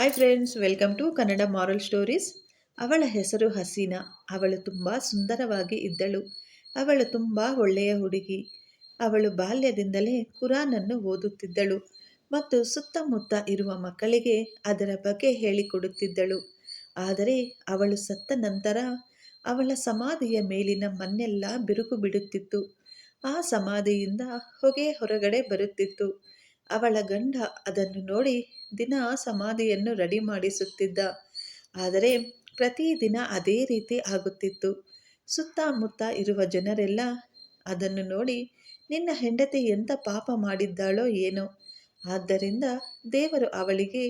Hi friends welcome to Kannada moral stories ಅವಳ ಹೆಸರು ಹಸೀನಾ. ಅವಳು ತುಂಬ ಸುಂದರವಾಗಿ ಇದ್ದಳು. ಅವಳು ತುಂಬ ಒಳ್ಳೆಯ ಹುಡುಗಿ. ಅವಳು ಬಾಲ್ಯದಿಂದಲೇ ಕುರಾನನ್ನು ಓದುತ್ತಿದ್ದಳು ಮತ್ತು ಸುತ್ತಮುತ್ತ ಇರುವ ಮಕ್ಕಳಿಗೆ ಅದರ ಬಗ್ಗೆ ಹೇಳಿಕೊಡುತ್ತಿದ್ದಳು. ಆದರೆ ಅವಳು ಸತ್ತ ನಂತರ ಅವಳ ಸಮಾಧಿಯ ಮೇಲಿನ ಮನ್ನೆಲ್ಲ ಬಿರುಕು ಬಿಡುತ್ತಿತ್ತು. ಆ ಸಮಾಧಿಯಿಂದ ಹೊಗೆ ಹೊರಗಡೆ ಬರುತ್ತಿತ್ತು. ಅವಳ ಗಂಡ ಅದನ್ನು ನೋಡಿ ದಿನ ಸಮಾಧಿಯನ್ನು ರೆಡಿ ಮಾಡಿಸುತ್ತಿದ್ದ. ಆದರೆ ಪ್ರತಿದಿನ ಅದೇ ರೀತಿ ಆಗುತ್ತಿತ್ತು. ಸುತ್ತಮುತ್ತ ಇರುವ ಜನರೆಲ್ಲ ಅದನ್ನು ನೋಡಿ, ನಿನ್ನ ಹೆಂಡತಿ ಎಂತ ಪಾಪ ಮಾಡಿದ್ದಾಳೋ ಏನೋ. ಆದ್ದರಿಂದ ದೇವರು ಅವಳಿಗೆ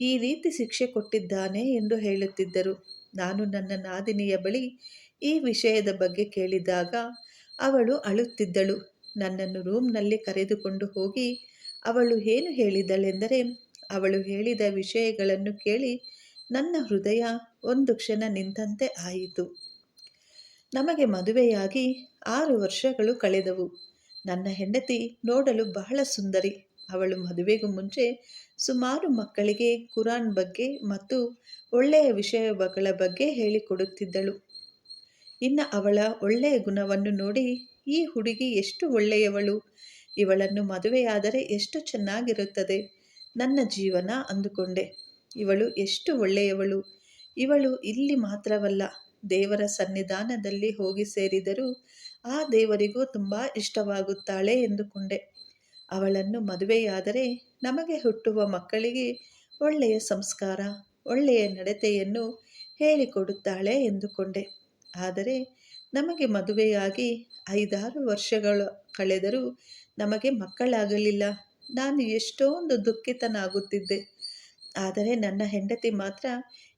ಈ ರೀತಿ ಶಿಕ್ಷೆ ಕೊಟ್ಟಿದ್ದಾನೆ ಎಂದು ಹೇಳುತ್ತಿದ್ದರು. ನಾನು ನನ್ನ ನಾದಿನಿಯ ಬಳಿ ಈ ವಿಷಯದ ಬಗ್ಗೆ ಕೇಳಿದಾಗ ಅವಳು ಅಳುತ್ತಿದ್ದಳು. ನನ್ನನ್ನು ರೂಮ್ನಲ್ಲಿ ಕರೆದುಕೊಂಡು ಹೋಗಿ ಅವಳು ಏನು ಹೇಳಿದಳೆಂದರೆ, ಅವಳು ಹೇಳಿದ ವಿಷಯಗಳನ್ನು ಕೇಳಿ ನನ್ನ ಹೃದಯ ಒಂದು ಕ್ಷಣ ನಿಂತಂತೆ ಆಯಿತು. ನಮಗೆ ಮದುವೆಯಾಗಿ ಆರು ವರ್ಷಗಳು ಕಳೆದವು. ನನ್ನ ಹೆಂಡತಿ ನೋಡಲು ಬಹಳ ಸುಂದರಿ. ಅವಳು ಮದುವೆಗೂ ಮುಂಚೆ ಸುಮಾರು ಮಕ್ಕಳಿಗೆ ಕುರಾನ್ ಬಗ್ಗೆ ಮತ್ತು ಒಳ್ಳೆಯ ವಿಷಯಗಳ ಬಗ್ಗೆ ಹೇಳಿಕೊಡುತ್ತಿದ್ದಳು. ಇನ್ನು ಅವಳ ಒಳ್ಳೆಯ ಗುಣವನ್ನು ನೋಡಿ ಈ ಹುಡುಗಿ ಎಷ್ಟು ಒಳ್ಳೆಯವಳು ಇವಳನ್ನು ಮದುವೆಯಾದರೆ ಎಷ್ಟು ಚೆನ್ನಾಗಿರುತ್ತದೆ. ನನ್ನ ಜೀವನ ಅಂದುಕೊಂಡೆ. ಇವಳು ಎಷ್ಟು ಒಳ್ಳೆಯವಳು. ಇವಳು ಇಲ್ಲಿ ಮಾತ್ರವಲ್ಲ, ದೇವರ ಸನ್ನಿಧಾನದಲ್ಲಿ ಹೋಗಿ ಸೇರಿದರೂ ಆ ದೇವರಿಗೂ ತುಂಬ ಇಷ್ಟವಾಗುತ್ತಾಳೆ ಎಂದುಕೊಂಡೆ. ಅವಳನ್ನು ಮದುವೆಯಾದರೆ ನಮಗೆ ಹುಟ್ಟುವ ಮಕ್ಕಳಿಗೆ ಒಳ್ಳೆಯ ಸಂಸ್ಕಾರ, ಒಳ್ಳೆಯ ನಡತೆಯನ್ನು ಹೇಳಿಕೊಡುತ್ತಾಳೆ ಎಂದುಕೊಂಡೆ. ಆದರೆ ನಮಗೆ ಮದುವೆಯಾಗಿ ಐದಾರು ವರ್ಷಗಳು ಕಳೆದರೂ ನಮಗೆ ಮಕ್ಕಳಾಗಲಿಲ್ಲ. ನಾನು ಎಷ್ಟೊಂದು ದುಃಖಿತನಾಗುತ್ತಿದ್ದೆ. ಆದರೆ ನನ್ನ ಹೆಂಡತಿ ಮಾತ್ರ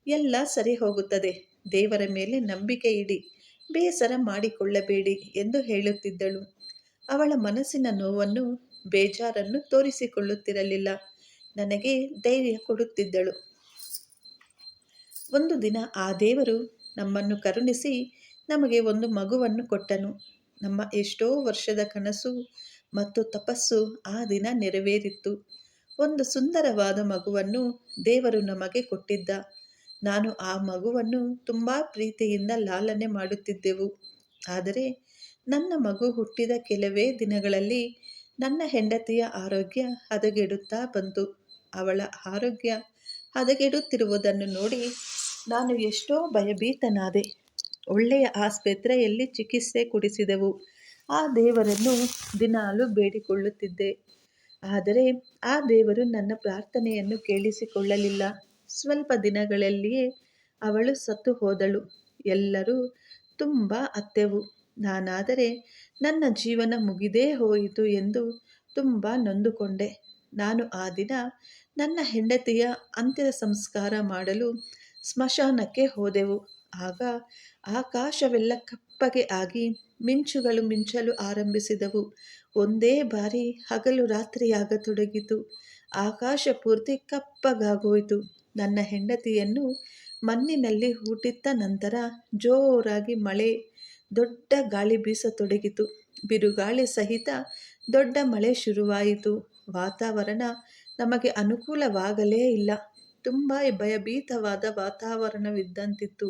ಎಲ್ಲ ಸರಿ ಹೋಗುತ್ತದೆ. ದೇವರ ಮೇಲೆ ನಂಬಿಕೆ ಇಡಿ, ಬೇಸರ ಮಾಡಿಕೊಳ್ಳಬೇಡಿ ಎಂದು ಹೇಳುತ್ತಿದ್ದಳು. ಅವಳ ಮನಸ್ಸಿನ ನೋವನ್ನು ಬೇಜಾರನ್ನು ತೋರಿಸಿಕೊಳ್ಳುತ್ತಿರಲಿಲ್ಲ. ನನಗೆ ಧೈರ್ಯ ಕೊಡುತ್ತಿದ್ದಳು. ಒಂದು ದಿನ ಆ ದೇವರು ನಮ್ಮನ್ನು ಕರುಣಿಸಿ ನಮಗೆ ಒಂದು ಮಗುವನ್ನು ಕೊಟ್ಟನು. ನಮ್ಮ ಎಷ್ಟೋ ವರ್ಷದ ಕನಸು ಮತ್ತು ತಪಸ್ಸು ಆ ದಿನ ನೆರವೇರಿತ್ತು. ಒಂದು ಸುಂದರವಾದ ಮಗುವನ್ನು ದೇವರು ನಮಗೆ ಕೊಟ್ಟಿದ್ದ. ನಾನು ಆ ಮಗುವನ್ನು ತುಂಬ ಪ್ರೀತಿಯಿಂದ ಲಾಲನೆ ಮಾಡುತ್ತಿದ್ದೆವು. ಆದರೆ ನನ್ನ ಮಗು ಹುಟ್ಟಿದ ಕೆಲವೇ ದಿನಗಳಲ್ಲಿ ನನ್ನ ಹೆಂಡತಿಯ ಆರೋಗ್ಯ ಹದಗೆಡುತ್ತಾ ಬಂತು. ಅವಳ ಆರೋಗ್ಯ ಹದಗೆಡುತ್ತಿರುವುದನ್ನು ನೋಡಿ ನಾನು ಎಷ್ಟೋ ಭಯಭೀತನಾದೆ. ಒಳ್ಳೆಯ ಆಸ್ಪತ್ರೆಯಲ್ಲಿ ಚಿಕಿತ್ಸೆ ಕೊಡಿಸಿದೆವು. ಆ ದೇವರನ್ನು ದಿನಾಲು ಬೇಡಿಕೊಳ್ಳುತ್ತಿದ್ದೆ. ಆದರೆ ಆ ದೇವರು ನನ್ನ ಪ್ರಾರ್ಥನೆಯನ್ನು ಕೇಳಿಸಿಕೊಳ್ಳಲಿಲ್ಲ. ಸ್ವಲ್ಪ ದಿನಗಳಲ್ಲಿಯೇ ಅವಳು ಸತ್ತು ಹೋದಳು. ಎಲ್ಲರೂ ತುಂಬ ಅತ್ತೆವು. ನಾನಾದರೆ ನನ್ನ ಜೀವನ ಮುಗಿದೇ ಹೋಯಿತು ಎಂದು ತುಂಬ ನೊಂದುಕೊಂಡೆ. ನಾನು ಆ ದಿನ ನನ್ನ ಹೆಂಡತಿಯ ಅಂತ್ಯ ಸಂಸ್ಕಾರ ಮಾಡಲು ಸ್ಮಶಾನಕ್ಕೆ ಹೋದೆವು. ಆಗ ಆಕಾಶವೆಲ್ಲ ಕಪ್ಪಗೆ ಆಗಿ ಮಿಂಚುಗಳು ಮಿಂಚಲು ಆರಂಭಿಸಿದವು. ಒಂದೇ ಬಾರಿ ಹಗಲು ರಾತ್ರಿಯಾಗತೊಡಗಿತು. ಆಕಾಶ ಪೂರ್ತಿ ಕಪ್ಪಗಾಗೋಯಿತು. ನನ್ನ ಹೆಂಡತಿಯನ್ನು ಮಣ್ಣಿನಲ್ಲಿ ಹುಟ್ಟಿದ್ದ ನಂತರ ಜೋರಾಗಿ ಮಳೆ, ದೊಡ್ಡ ಗಾಳಿ ಬೀಸತೊಡಗಿತು. ಬಿರುಗಾಳಿ ಸಹಿತ ದೊಡ್ಡ ಮಳೆ ಶುರುವಾಯಿತು. ವಾತಾವರಣ ನಮಗೆ ಅನುಕೂಲವಾಗಲೇ ಇಲ್ಲ. ತುಂಬ ಭಯಭೀತವಾದ ವಾತಾವರಣವಿದ್ದಂತಿತ್ತು.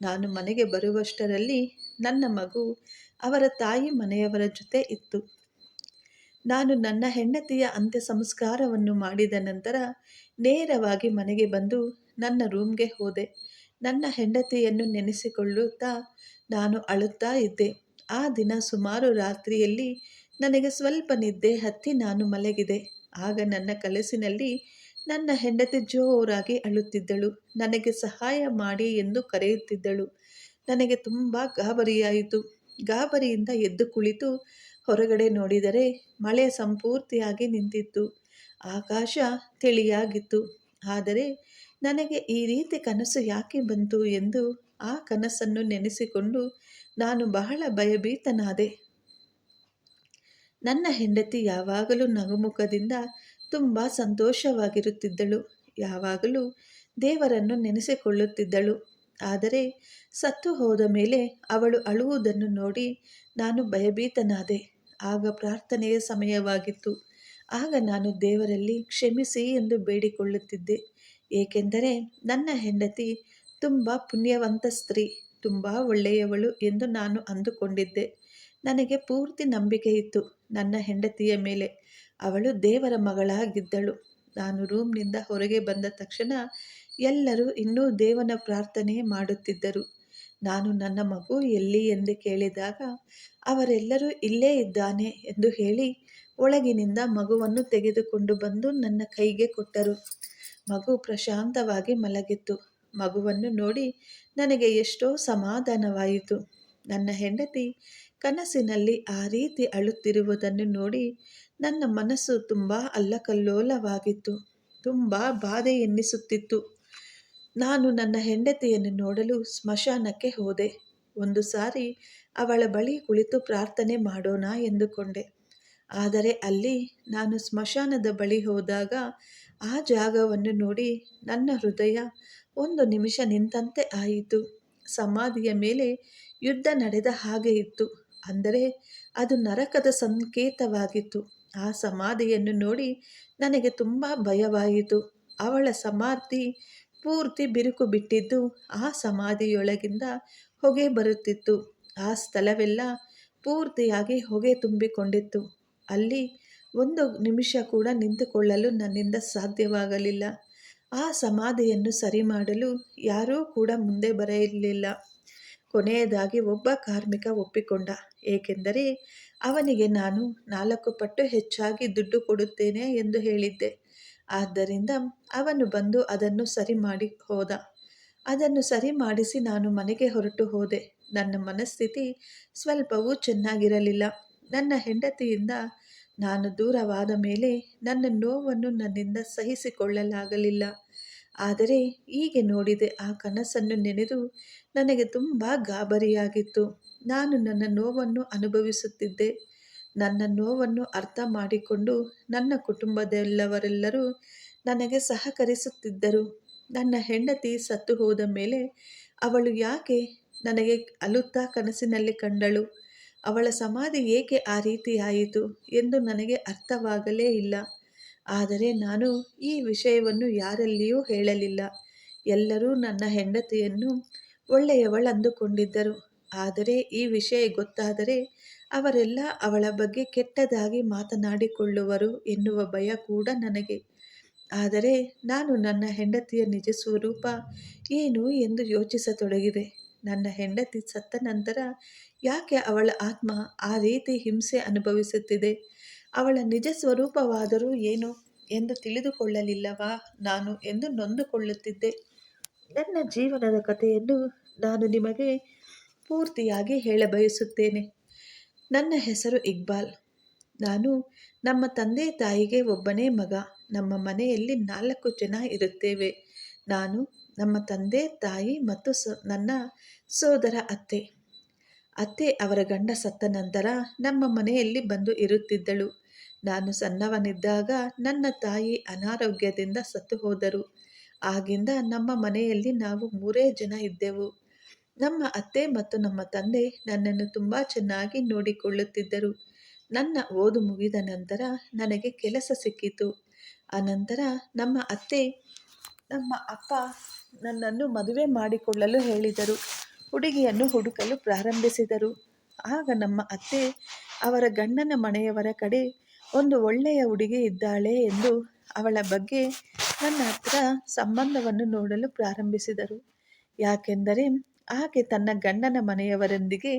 ನಾನು ಮನೆಗೆ ಬರುವಷ್ಟರಲ್ಲಿ ನನ್ನ ಮಗು ಅವರ ತಾಯಿ ಮನೆಯವರ ಜೊತೆ ಇತ್ತು. ನಾನು ನನ್ನ ಹೆಂಡತಿಯ ಅಂತ್ಯ ಸಂಸ್ಕಾರವನ್ನು ಮಾಡಿದ ನಂತರ ನೇರವಾಗಿ ಮನೆಗೆ ಬಂದು ನನ್ನ ರೂಮ್ಗೆ ಹೋದೆ. ನನ್ನ ಹೆಂಡತಿಯನ್ನು ನೆನೆಸಿಕೊಳ್ಳುತ್ತಾ ನಾನು ಅಳುತ್ತಾ ಇದ್ದೆ. ಆ ದಿನ ಸುಮಾರು ರಾತ್ರಿಯಲ್ಲಿ ನನಗೆ ಸ್ವಲ್ಪ ನಿದ್ದೆ ಹತ್ತಿ ನಾನು ಮಲಗಿದೆ. ಆಗ ನನ್ನ ಕನಸಿನಲ್ಲಿ ನನ್ನ ಹೆಂಡತಿ ಜೋರಾಗಿ ಅಳುತ್ತಿದ್ದಳು. ನನಗೆ ಸಹಾಯ ಮಾಡಿ ಎಂದು ಕರೆಯುತ್ತಿದ್ದಳು. ನನಗೆ ತುಂಬ ಗಾಬರಿಯಾಯಿತು. ಗಾಬರಿಯಿಂದ ಎದ್ದು ಕುಳಿತು ಹೊರಗಡೆ ನೋಡಿದರೆ ಮಳೆ ಸಂಪೂರ್ತಿಯಾಗಿ ನಿಂತಿತ್ತು. ಆಕಾಶ ತಿಳಿಯಾಗಿತ್ತು. ಆದರೆ ನನಗೆ ಈ ರೀತಿ ಕನಸು ಯಾಕೆ ಬಂತು ಎಂದು ಆ ಕನಸನ್ನು ನೆನೆಸಿಕೊಂಡು ನಾನು ಬಹಳ ಭಯಭೀತನಾದೆ. ನನ್ನ ಹೆಂಡತಿ ಯಾವಾಗಲೂ ನಗುಮುಖದಿಂದ ತುಂಬ ಸಂತೋಷವಾಗಿರುತ್ತಿದ್ದಳು. ಯಾವಾಗಲೂ ದೇವರನ್ನು ನೆನೆಸಿಕೊಳ್ಳುತ್ತಿದ್ದಳು. ಆದರೆ ಸತ್ತು ಹೋದ ಮೇಲೆ ಅವಳು ಅಳುವುದನ್ನು ನೋಡಿ, ನಾನು ಭಯಭೀತನಾದೆ. ಆಗ ಪ್ರಾರ್ಥನೆಯ ಸಮಯವಾಗಿತ್ತು. ಆಗ ನಾನು ದೇವರಲ್ಲಿ ಕ್ಷಮಿಸಿ ಎಂದು ಬೇಡಿಕೊಳ್ಳುತ್ತಿದ್ದೆ. ಏಕೆಂದರೆ ನನ್ನ ಹೆಂಡತಿ ತುಂಬ ಪುಣ್ಯವಂತ ಸ್ತ್ರೀ, ತುಂಬ ಒಳ್ಳೆಯವಳು ಎಂದು ನಾನು ಅಂದುಕೊಂಡಿದ್ದೆ. ನನಗೆ ಪೂರ್ತಿ ನಂಬಿಕೆ ಇತ್ತು ನನ್ನ ಹೆಂಡತಿಯ ಮೇಲೆ. ಅವಳು ದೇವರ ಮಗಳಾಗಿದ್ದಳು. ನಾನು ರೂಮ್ನಿಂದ ಹೊರಗೆ ಬಂದ ತಕ್ಷಣ ಎಲ್ಲರೂ ಇನ್ನೂ ದೇವನ ಪ್ರಾರ್ಥನೆ ಮಾಡುತ್ತಿದ್ದರು. ನಾನು ನನ್ನ ಮಗು ಎಲ್ಲಿ ಎಂದು ಕೇಳಿದಾಗ, ಅವರೆಲ್ಲರೂ ಇಲ್ಲೇ ಇದ್ದಾನೆ ಎಂದು ಹೇಳಿ ಒಳಗಿನಿಂದ ಮಗುವನ್ನು ತೆಗೆದುಕೊಂಡು ಬಂದು ನನ್ನ ಕೈಗೆ ಕೊಟ್ಟರು. ಮಗು ಪ್ರಶಾಂತವಾಗಿ ಮಲಗಿತ್ತು. ಮಗುವನ್ನು ನೋಡಿ ನನಗೆ ಎಷ್ಟೋ ಸಮಾಧಾನವಾಯಿತು. ನನ್ನ ಹೆಂಡತಿ ಕನಸಿನಲ್ಲಿ ಆ ರೀತಿ ಅಳುತ್ತಿರುವುದನ್ನು ನೋಡಿ ನನ್ನ ಮನಸ್ಸು ತುಂಬ ಅಲ್ಲಕಲ್ಲೋಲವಾಗಿತ್ತು. ತುಂಬ ಬಾಧೆ ಎನ್ನಿಸುತ್ತಿತ್ತು. ನಾನು ನನ್ನ ಹೆಂಡತಿಯನ್ನು ನೋಡಲು ಸ್ಮಶಾನಕ್ಕೆ ಹೋದೆ. ಒಂದು ಸಾರಿ ಅವಳ ಬಳಿ ಕುಳಿತು ಪ್ರಾರ್ಥನೆ ಮಾಡೋಣ ಎಂದುಕೊಂಡೆ. ಆದರೆ ಅಲ್ಲಿ ನಾನು ಸ್ಮಶಾನದ ಬಳಿ ಹೋದಾಗ ಆ ಜಾಗವನ್ನು ನೋಡಿ ನನ್ನ ಹೃದಯ ಒಂದು ನಿಮಿಷ ನಿಂತಂತೆ ಆಯಿತು. ಸಮಾಧಿಯ ಮೇಲೆ ಯುದ್ಧ ನಡೆದ ಹಾಗೆ ಇತ್ತು. ಅಂದರೆ ಅದು ನರಕದ ಸಂಕೇತವಾಗಿತ್ತು. ಆ ಸಮಾಧಿಯನ್ನು ನೋಡಿ ನನಗೆ ತುಂಬ ಭಯವಾಯಿತು. ಅವಳ ಸಮಾಧಿ ಪೂರ್ತಿ ಬಿರುಕು ಬಿಟ್ಟಿದ್ದು ಆ ಸಮಾಧಿಯೊಳಗಿಂದ ಹೊಗೆ ಬರುತ್ತಿತ್ತು. ಆ ಸ್ಥಳವೆಲ್ಲ ಪೂರ್ತಿಯಾಗಿ ಹೊಗೆ ತುಂಬಿಕೊಂಡಿತ್ತು. ಅಲ್ಲಿ ಒಂದು ನಿಮಿಷ ಕೂಡ ನಿಂತುಕೊಳ್ಳಲು ನನ್ನಿಂದ ಸಾಧ್ಯವಾಗಲಿಲ್ಲ. ಆ ಸಮಾಧಿಯನ್ನು ಸರಿ ಮಾಡಲು ಯಾರೂ ಕೂಡ ಮುಂದೆ ಬರಲಿಲ್ಲ ಕೊನೆಯದಾಗಿ ಒಬ್ಬ ಕಾರ್ಮಿಕ ಒಪ್ಪಿಕೊಂಡ. ಏಕೆಂದರೆ ಅವನಿಗೆ ನಾನು ನಾಲ್ಕು ಪಟ್ಟು ಹೆಚ್ಚಾಗಿ ದುಡ್ಡು ಕೊಡುತ್ತೇನೆ ಎಂದು ಹೇಳಿದ್ದೆ. ಆದ್ದರಿಂದ ಅವನು ಬಂದು ಅದನ್ನು ಸರಿ ಮಾಡಿ ಹೋದ. ಅದನ್ನು ಸರಿ ಮಾಡಿಸಿ ನಾನು ಮನೆಗೆ ಹೊರಟು ಹೋದೆ. ನನ್ನ ಮನಸ್ಥಿತಿ ಸ್ವಲ್ಪವೂ ಚೆನ್ನಾಗಿರಲಿಲ್ಲ. ನನ್ನ ಹೆಂಡತಿಯಿಂದ ನಾನು ದೂರವಾದ ಮೇಲೆ ನನ್ನ ನೋವನ್ನು ನನ್ನಿಂದ ಸಹಿಸಿಕೊಳ್ಳಲಾಗಲಿಲ್ಲ. ಆದರೆ ಹೀಗೆ ನೋಡಿದೆ ಆ ಕನಸನ್ನು ನೆನೆದು ನನಗೆ ತುಂಬ ಗಾಬರಿಯಾಗಿತ್ತು. ನಾನು ನನ್ನ ನೋವನ್ನು ಅನುಭವಿಸುತ್ತಿದ್ದೆ. ನನ್ನ ನೋವನ್ನು ಅರ್ಥ ಮಾಡಿಕೊಂಡು ನನ್ನ ಕುಟುಂಬದಲ್ಲವರೆಲ್ಲರೂ ನನಗೆ ಸಹಕರಿಸುತ್ತಿದ್ದರು. ನನ್ನ ಹೆಂಡತಿ ಸತ್ತು ಹೋದ ಮೇಲೆ ಅವಳು ಯಾಕೆ ನನಗೆ ಅಲುತ್ತಾ ಕನಸಿನಲ್ಲಿ ಕಂಡಳು? ಅವಳ ಸಮಾಧಿ ಏಕೆ ಆ ರೀತಿಯಾಯಿತು ಎಂದು ನನಗೆ ಅರ್ಥವಾಗಲೇ ಇಲ್ಲ. ಆದರೆ ನಾನು ಈ ವಿಷಯವನ್ನು ಯಾರಲ್ಲಿಯೂ ಹೇಳಲಿಲ್ಲ. ಎಲ್ಲರೂ ನನ್ನ ಹೆಂಡತಿಯನ್ನು ಒಳ್ಳೆಯವಳಂದುಕೊಂಡಿದ್ದರು. ಆದರೆ ಈ ವಿಷಯ ಗೊತ್ತಾದರೆ ಅವರೆಲ್ಲ ಅವಳ ಬಗ್ಗೆ ಕೆಟ್ಟದಾಗಿ ಮಾತನಾಡಿಕೊಳ್ಳುವರು ಎನ್ನುವ ಭಯ ಕೂಡ ನನಗೆ. ಆದರೆ ನಾನು ನನ್ನ ಹೆಂಡತಿಯ ನಿಜ ಸ್ವರೂಪ ಏನು ಎಂದು ಯೋಚಿಸತೊಡಗಿದೆ. ನನ್ನ ಹೆಂಡತಿ ಸತ್ತ ನಂತರ ಯಾಕೆ ಅವಳ ಆತ್ಮ ಆ ರೀತಿ ಹಿಂಸೆ ಅನುಭವಿಸುತ್ತಿದೆ? ಅವಳ ನಿಜ ಸ್ವರೂಪವಾದರೂ ಏನು ಎಂದು ತಿಳಿದುಕೊಳ್ಳಲಿಲ್ಲವಾ ನಾನು ಎಂದು ನೊಂದುಕೊಳ್ಳುತ್ತಿದ್ದೆ. ನನ್ನ ಜೀವನದ ಕಥೆಯನ್ನು ನಾನು ನಿಮಗೆ ಪೂರ್ತಿಯಾಗಿ ಹೇಳಬಯಸುತ್ತೇನೆ ನನ್ನ ಹೆಸರು ಇಕ್ಬಾಲ್. ನಾನು ನಮ್ಮ ತಂದೆ ತಾಯಿಗೆ ಒಬ್ಬನೇ ಮಗ. ನಮ್ಮ ಮನೆಯಲ್ಲಿ ನಾಲ್ಕು ಜನ ಇರುತ್ತೇವೆ. ನಾನು ನಮ್ಮ ತಂದೆ ತಾಯಿ ಮತ್ತು ಸೊ, ನನ್ನ ಸೋದರ ಅತ್ತೆ. ಅತ್ತೆ ಅವರ ಗಂಡ ಸತ್ತ ನಂತರ ನಮ್ಮ ಮನೆಯಲ್ಲಿ ಬಂದು ಇರುತ್ತಿದ್ದಳು. ನಾನು ಸಣ್ಣವನಿದ್ದಾಗ ನನ್ನ ತಾಯಿ ಅನಾರೋಗ್ಯದಿಂದ ಸತ್ತು ಹೋದರು. ಆಗಿಂದ ನಮ್ಮ ಮನೆಯಲ್ಲಿ ನಾವು ಮೂರೇ ಜನ ಇದ್ದೆವು. ನಮ್ಮ ಅತ್ತೆ ಮತ್ತು ನಮ್ಮ ತಂದೆ ನನ್ನನ್ನು ತುಂಬ ಚೆನ್ನಾಗಿ ನೋಡಿಕೊಳ್ಳುತ್ತಿದ್ದರು. ನನ್ನ ಓದು ಮುಗಿದ ನಂತರ ನನಗೆ ಕೆಲಸ ಸಿಕ್ಕಿತು. ಅನಂತರ ನಮ್ಮ ಅತ್ತೆ, ನಮ್ಮ ಅಪ್ಪ ನನ್ನನ್ನು ಮದುವೆ ಮಾಡಿಕೊಳ್ಳಲು ಹೇಳಿದರು. ಹುಡುಗಿಯನ್ನು ಹುಡುಕಲು ಪ್ರಾರಂಭಿಸಿದರು. ಆಗ ನಮ್ಮ ಅತ್ತೆ ಅವರ ಗಂಡನ ಮನೆಯವರ ಕಡೆ ಒಂದು ಒಳ್ಳೆಯ ಹುಡುಗಿ ಇದ್ದಾಳೆ ಎಂದು ಅವಳ ಬಗ್ಗೆ ನನ್ನ ಹತ್ರ ಸಂಬಂಧವನ್ನು ನೋಡಲು ಪ್ರಾರಂಭಿಸಿದರು. ಯಾಕೆಂದರೆ ಆಕೆ ತನ್ನ ಗಂಡನ ಮನೆಯವರೊಂದಿಗೆ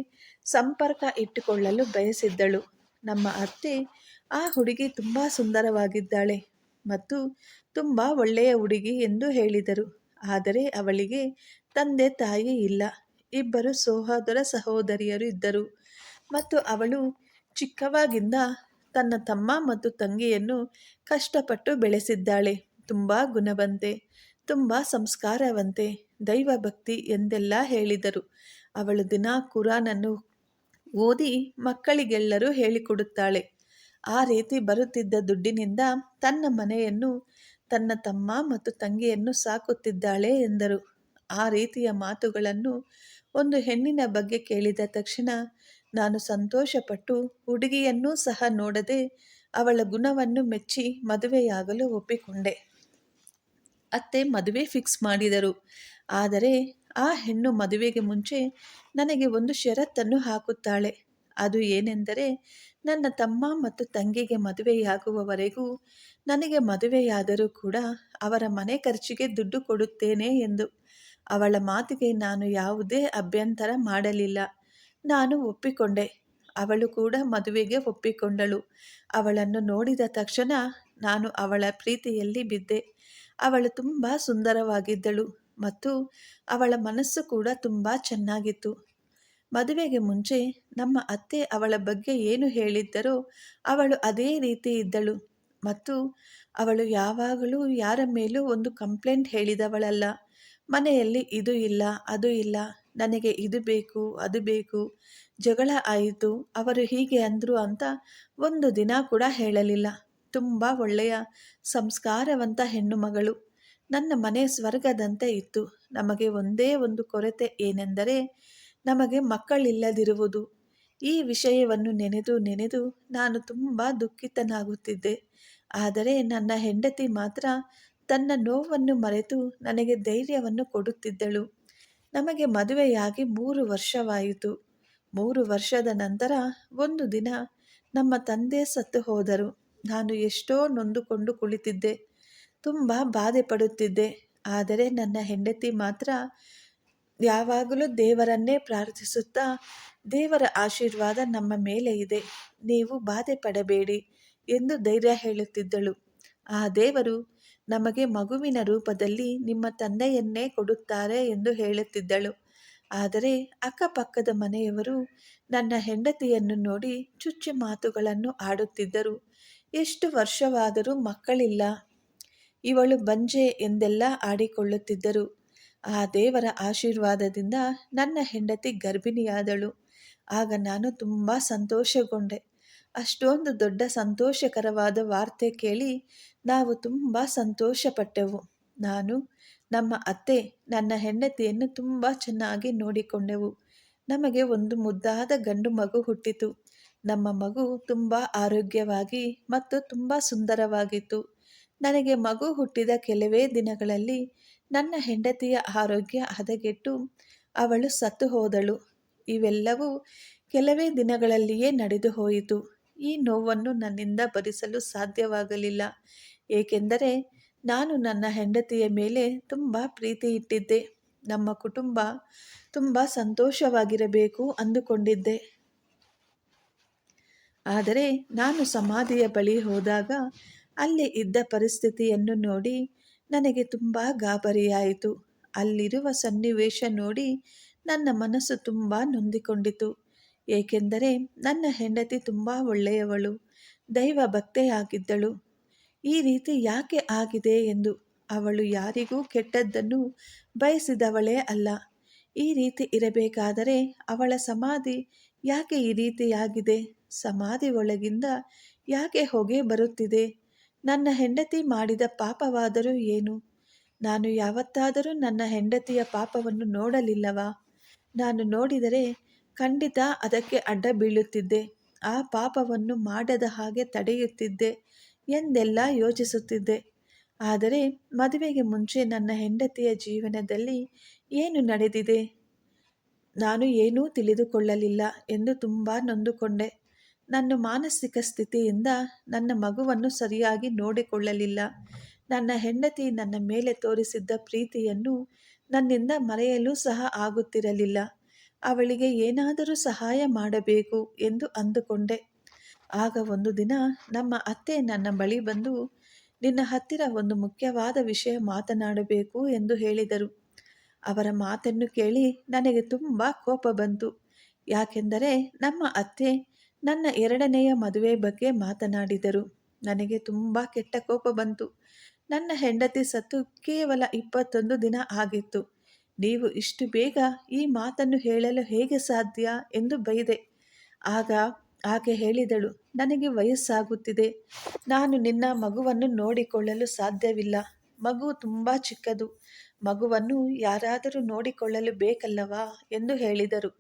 ಸಂಪರ್ಕ ಇಟ್ಟುಕೊಳ್ಳಲು ಬಯಸಿದ್ದಳು. ನಮ್ಮ ಅತ್ತೆ ಆ ಹುಡುಗಿ ತುಂಬ ಸುಂದರವಾಗಿದ್ದಾಳೆ ಮತ್ತು ತುಂಬ ಒಳ್ಳೆಯ ಹುಡುಗಿ ಎಂದು ಹೇಳಿದರು. ಆದರೆ ಅವಳಿಗೆ ತಂದೆ ತಾಯಿ ಇಲ್ಲ. ಇಬ್ಬರು ಸಹೋದರ ಸಹೋದರಿಯರು ಇದ್ದರು. ಮತ್ತು ಅವಳು ಚಿಕ್ಕವಾಗಿಂದ ತನ್ನ ತಮ್ಮ ಮತ್ತು ತಂಗಿಯನ್ನು ಕಷ್ಟಪಟ್ಟು ಬೆಳೆಸಿದ್ದಾಳೆ. ತುಂಬ ಗುಣವಂತೆ, ತುಂಬ ಸಂಸ್ಕಾರವಂತೆ, ದೈವಭಕ್ತಿ ಎಂದೆಲ್ಲ ಹೇಳಿದರು. ಅವಳು ದಿನ ಕುರಾನನ್ನು ಓದಿ ಮಕ್ಕಳಿಗೆಲ್ಲರೂ ಹೇಳಿಕೊಡುತ್ತಾಳೆ. ಆ ರೀತಿ ಬರುತ್ತಿದ್ದ ದುಡ್ಡಿನಿಂದ ತನ್ನ ಮನೆಯನ್ನು, ತನ್ನ ತಮ್ಮ ಮತ್ತು ತಂಗಿಯನ್ನು ಸಾಕುತ್ತಿದ್ದಾಳೆ ಎಂದರು. ಆ ರೀತಿಯ ಮಾತುಗಳನ್ನು ಒಂದು ಹೆಣ್ಣಿನ ಬಗ್ಗೆ ಕೇಳಿದ ತಕ್ಷಣ ನಾನು ಸಂತೋಷಪಟ್ಟು ಹುಡುಗಿಯನ್ನೂ ಸಹ ನೋಡದೆ ಅವಳ ಗುಣವನ್ನು ಮೆಚ್ಚಿ ಮದುವೆಯಾಗಲು ಒಪ್ಪಿಕೊಂಡೆ. ಅತ್ತೆ ಮದುವೆ ಫಿಕ್ಸ್ ಮಾಡಿದರು. ಆದರೆ ಆ ಹೆಣ್ಣು ಮದುವೆಗೆ ಮುಂಚೆ ನನಗೆ ಒಂದು ಷರತ್ತನ್ನು ಹಾಕುತ್ತಾಳೆ. ಅದು ಏನೆಂದರೆ ನನ್ನ ತಮ್ಮ ಮತ್ತು ತಂಗಿಗೆ ಮದುವೆಯಾಗುವವರೆಗೂ ನನಗೆ ಮದುವೆಯಾದರೂ ಕೂಡ ಅವರ ಮನೆ ಖರ್ಚಿಗೆ ದುಡ್ಡು ಕೊಡುತ್ತೇನೆ ಎಂದು ಅವಳ ಮಾತಿಗೆ ನಾನು ಯಾವುದೇ ಅಭ್ಯಂತರ ಮಾಡಲಿಲ್ಲ. ನಾನು ಒಪ್ಪಿಕೊಂಡೆ. ಅವಳು ಕೂಡ ಮದುವೆಗೆ ಒಪ್ಪಿಕೊಂಡಳು. ಅವಳನ್ನು ನೋಡಿದ ತಕ್ಷಣ ನಾನು ಅವಳ ಪ್ರೀತಿಯಲ್ಲಿ ಬಿದ್ದೆ. ಅವಳು ತುಂಬ ಸುಂದರವಾಗಿದ್ದಳು ಮತ್ತು ಅವಳ ಮನಸ್ಸು ಕೂಡ ತುಂಬ ಚೆನ್ನಾಗಿತ್ತು. ಮದುವೆಗೆ ಮುಂಚೆ ನಮ್ಮ ಅತ್ತೆ ಅವಳ ಬಗ್ಗೆ ಏನು ಹೇಳಿದ್ದರೋ ಅವಳು ಅದೇ ರೀತಿ ಇದ್ದಳು ಮತ್ತು ಅವಳು ಯಾವಾಗಲೂ ಯಾರ ಮೇಲೂ ಒಂದು ಕಂಪ್ಲೇಂಟ್ ಹೇಳಿದವಳಲ್ಲ. ಮನೆಯಲ್ಲಿ ಇದು ಇಲ್ಲ, ಅದು ಇಲ್ಲ, ನನಗೆ ಇದು ಬೇಕು, ಅದು ಬೇಕು, ಜಗಳ ಆಯಿತು, ಅವರು ಹೀಗೆ ಅಂದರು ಅಂತ ಒಂದು ದಿನ ಕೂಡ ಹೇಳಲಿಲ್ಲ. ತುಂಬ ಒಳ್ಳೆಯ ಸಂಸ್ಕಾರವಂತ ಹೆಣ್ಣು ಮಗಳು ನನ್ನ ಮನೆ ಸ್ವರ್ಗದಂತೆ ಇತ್ತು. ನಮಗೆ ಒಂದೇ ಒಂದು ಕೊರತೆ ಏನೆಂದರೆ, ನಮಗೆ ಮಕ್ಕಳಿಲ್ಲದಿರುವುದು. ಈ ವಿಷಯವನ್ನು ನೆನೆದು ನೆನೆದು ನಾನು ತುಂಬ ದುಃಖಿತನಾಗುತ್ತಿದ್ದೆ. ಆದರೆ ನನ್ನ ಹೆಂಡತಿ ಮಾತ್ರ ತನ್ನ ನೋವನ್ನು ಮರೆತು ನನಗೆ ಧೈರ್ಯವನ್ನು ಕೊಡುತ್ತಿದ್ದಳು. ನಮಗೆ ಮದುವೆಯಾಗಿ ಮೂರು ವರ್ಷವಾಯಿತು. ಮೂರು ವರ್ಷದ ನಂತರ ಒಂದು ದಿನ ನಮ್ಮ ತಂದೆ ಸತ್ತು ಹೋದರು. ನಾನು ಎಷ್ಟೋ ನೊಂದುಕೊಂಡು ಕುಳಿತಿದ್ದೆ. ತುಂಬ ಬಾಧೆ ಪಡುತ್ತಿದ್ದೆ. ಆದರೆ ನನ್ನ ಹೆಂಡತಿ ಮಾತ್ರ ಯಾವಾಗಲೂ ದೇವರನ್ನೇ ಪ್ರಾರ್ಥಿಸುತ್ತಾ ದೇವರ ಆಶೀರ್ವಾದ ನಮ್ಮ ಮೇಲೆ ಇದೆ. ನೀವು ಬಾಧೆ ಪಡಬೇಡಿ ಎಂದು ಧೈರ್ಯ ಹೇಳುತ್ತಿದ್ದಳು. ಆ ದೇವರು ನಮಗೆ ಮಗುವಿನ ರೂಪದಲ್ಲಿ ನಿಮ್ಮ ತಂದೆಯನ್ನೇ ಕೊಡುತ್ತಾರೆ ಎಂದು ಹೇಳುತ್ತಿದ್ದಳು. ಆದರೆ ಅಕ್ಕಪಕ್ಕದ ಮನೆಯವರು ನನ್ನ ಹೆಂಡತಿಯನ್ನು ನೋಡಿ ಚುಚ್ಚು ಮಾತುಗಳನ್ನು ಆಡುತ್ತಿದ್ದರು. ಎಷ್ಟು ವರ್ಷವಾದರೂ ಮಕ್ಕಳಿಲ್ಲ. ಇವಳು ಬಂಜೆ ಎಂದೆಲ್ಲ ಆಡಿಕೊಳ್ಳುತ್ತಿದ್ದರು. ಆ ದೇವರ ಆಶೀರ್ವಾದದಿಂದ ನನ್ನ ಹೆಂಡತಿ ಗರ್ಭಿಣಿಯಾದಳು. ಆಗ ನಾನು ತುಂಬ ಸಂತೋಷಗೊಂಡೆ. ಅಷ್ಟೊಂದು ದೊಡ್ಡ ಸಂತೋಷಕರವಾದ ವಾರ್ತೆ ಕೇಳಿ ನಾವು ತುಂಬ ಸಂತೋಷಪಟ್ಟೆವು. ನಾನು, ನಮ್ಮ ಅತ್ತೆ, ನನ್ನ ಹೆಂಡತಿಯನ್ನು ತುಂಬ ಚೆನ್ನಾಗಿ ನೋಡಿಕೊಂಡೆವು. ನಮಗೆ ಒಂದು ಮುದ್ದಾದ ಗಂಡು ಮಗು ಹುಟ್ಟಿತು. ನಮ್ಮ ಮಗು ತುಂಬ ಆರೋಗ್ಯವಾಗಿ ಮತ್ತು ತುಂಬ ಸುಂದರವಾಗಿತ್ತು. ನನಗೆ ಮಗು ಹುಟ್ಟಿದ ಕೆಲವೇ ದಿನಗಳಲ್ಲಿ ನನ್ನ ಹೆಂಡತಿಯ ಆರೋಗ್ಯ ಹದಗೆಟ್ಟು ಅವಳು ಸತ್ತು ಹೋದಳು. ಇವೆಲ್ಲವೂ ಕೆಲವೇ ದಿನಗಳಲ್ಲಿಯೇ ನಡೆದು ಹೋಯಿತು. ಈ ನೋವನ್ನು ನನ್ನಿಂದ ಭರಿಸಲು ಸಾಧ್ಯವಾಗಲಿಲ್ಲ. ಏಕೆಂದರೆ ನಾನು ನನ್ನ ಹೆಂಡತಿಯ ಮೇಲೆ ತುಂಬ ಪ್ರೀತಿ ಇಟ್ಟಿದ್ದೆ. ನಮ್ಮ ಕುಟುಂಬ ತುಂಬ ಸಂತೋಷವಾಗಿರಬೇಕು ಅಂದುಕೊಂಡಿದ್ದೆ. ಆದರೆ ನಾನು ಸಮಾಧಿಯ ಬಳಿ ಹೋದಾಗ ಅಲ್ಲಿ ಇದ್ದ ಪರಿಸ್ಥಿತಿಯನ್ನು ನೋಡಿ ನನಗೆ ತುಂಬ ಗಾಬರಿಯಾಯಿತು. ಅಲ್ಲಿರುವ ಸನ್ನಿವೇಶ ನೋಡಿ ನನ್ನ ಮನಸ್ಸು ತುಂಬ ನೊಂದಿಕೊಂಡಿತು. ಏಕೆಂದರೆ ನನ್ನ ಹೆಂಡತಿ ತುಂಬ ಒಳ್ಳೆಯವಳು, ದೈವ ಭಕ್ತೆಯಾಗಿದ್ದಳು. ಈ ರೀತಿ ಯಾಕೆ ಆಗಿದೆ ಎಂದು ಅವಳು ಯಾರಿಗೂ ಕೆಟ್ಟದ್ದನ್ನು ಬಯಸಿದವಳೇ ಅಲ್ಲ. ಈ ರೀತಿ ಇರಬೇಕಾದರೆ ಅವಳ ಸಮಾಧಿ ಯಾಕೆ ಈ ರೀತಿಯಾಗಿದೆ? ಸಮಾಧಿ ಒಳಗಿಂದ ಯಾಕೆ ಹೊಗೆ ಬರುತ್ತಿದೆ? ನನ್ನ ಹೆಂಡತಿ ಮಾಡಿದ ಪಾಪವಾದರೂ ಏನು? ನಾನು ಯಾವತ್ತಾದರೂ ನನ್ನ ಹೆಂಡತಿಯ ಪಾಪವನ್ನು ನೋಡಲಿಲ್ಲವಾ? ನಾನು ನೋಡಿದರೆ ಖಂಡಿತ ಅದಕ್ಕೆ ಅಡ್ಡ ಬೀಳುತ್ತಿದ್ದೆ. ಆ ಪಾಪವನ್ನು ಮಾಡದ ಹಾಗೆ ತಡೆಯುತ್ತಿದ್ದೆ ಎಂದೆಲ್ಲ ಯೋಚಿಸುತ್ತಿದ್ದೆ. ಆದರೆ ಮದುವೆಗೆ ಮುಂಚೆ ನನ್ನ ಹೆಂಡತಿಯ ಜೀವನದಲ್ಲಿ ಏನು ನಡೆದಿದೆ? ನಾನು ಏನೂ ತಿಳಿದುಕೊಳ್ಳಲಿಲ್ಲ ಎಂದು ತುಂಬ ನೊಂದುಕೊಂಡೆ. ನನ್ನ ಮಾನಸಿಕ ಸ್ಥಿತಿಯಿಂದ ನನ್ನ ಮಗುವನ್ನು ಸರಿಯಾಗಿ ನೋಡಿಕೊಳ್ಳಲಿಲ್ಲ. ನನ್ನ ಹೆಂಡತಿ ನನ್ನ ಮೇಲೆ ತೋರಿಸಿದ್ದ ಪ್ರೀತಿಯನ್ನು ನನ್ನಿಂದ ಮರೆಯಲು ಸಹ ಆಗುತ್ತಿರಲಿಲ್ಲ. ಅವಳಿಗೆ ಏನಾದರೂ ಸಹಾಯ ಮಾಡಬೇಕು ಎಂದು ಅಂದುಕೊಂಡೆ. ಆಗ ಒಂದು ದಿನ ನಮ್ಮ ಅತ್ತೆ ನನ್ನ ಬಳಿ ಬಂದು, ನಿನ್ನ ಹತ್ತಿರ ಒಂದು ಮುಖ್ಯವಾದ ವಿಷಯ ಮಾತನಾಡಬೇಕು ಎಂದು ಹೇಳಿದರು. ಅವರ ಮಾತನ್ನು ಕೇಳಿ ನನಗೆ ತುಂಬ ಕೋಪ ಬಂತು. ಯಾಕೆಂದರೆ ನಮ್ಮ ಅತ್ತೆ ನನ್ನ ಎರಡನೆಯ ಮದುವೆ ಬಗ್ಗೆ ಮಾತನಾಡಿದರು. ನನಗೆ ತುಂಬ ಕೆಟ್ಟ ಕೋಪ ಬಂತು. ನನ್ನ ಹೆಂಡತಿ ಸತ್ತು ಕೇವಲ ಇಪ್ಪತ್ತೊಂದು ದಿನ ಆಗಿತ್ತು. ನೀವು ಇಷ್ಟು ಬೇಗ ಈ ಮಾತನ್ನು ಹೇಳಲು ಹೇಗೆ ಸಾಧ್ಯ ಎಂದು ಬೈದೆ. ಆಗ ಆಕೆ ಹೇಳಿದಳು, ನನಗೆ ವಯಸ್ಸಾಗುತ್ತಿದೆ. ನಾನು ನಿನ್ನ ಮಗುವನ್ನು ನೋಡಿಕೊಳ್ಳಲು ಸಾಧ್ಯವಿಲ್ಲ. ಮಗು ತುಂಬ ಚಿಕ್ಕದು. ಮಗುವನ್ನು ಯಾರಾದರೂ ನೋಡಿಕೊಳ್ಳಲು ಬೇಕಲ್ಲವಾ? ಎಂದು ಹೇಳಿದರು.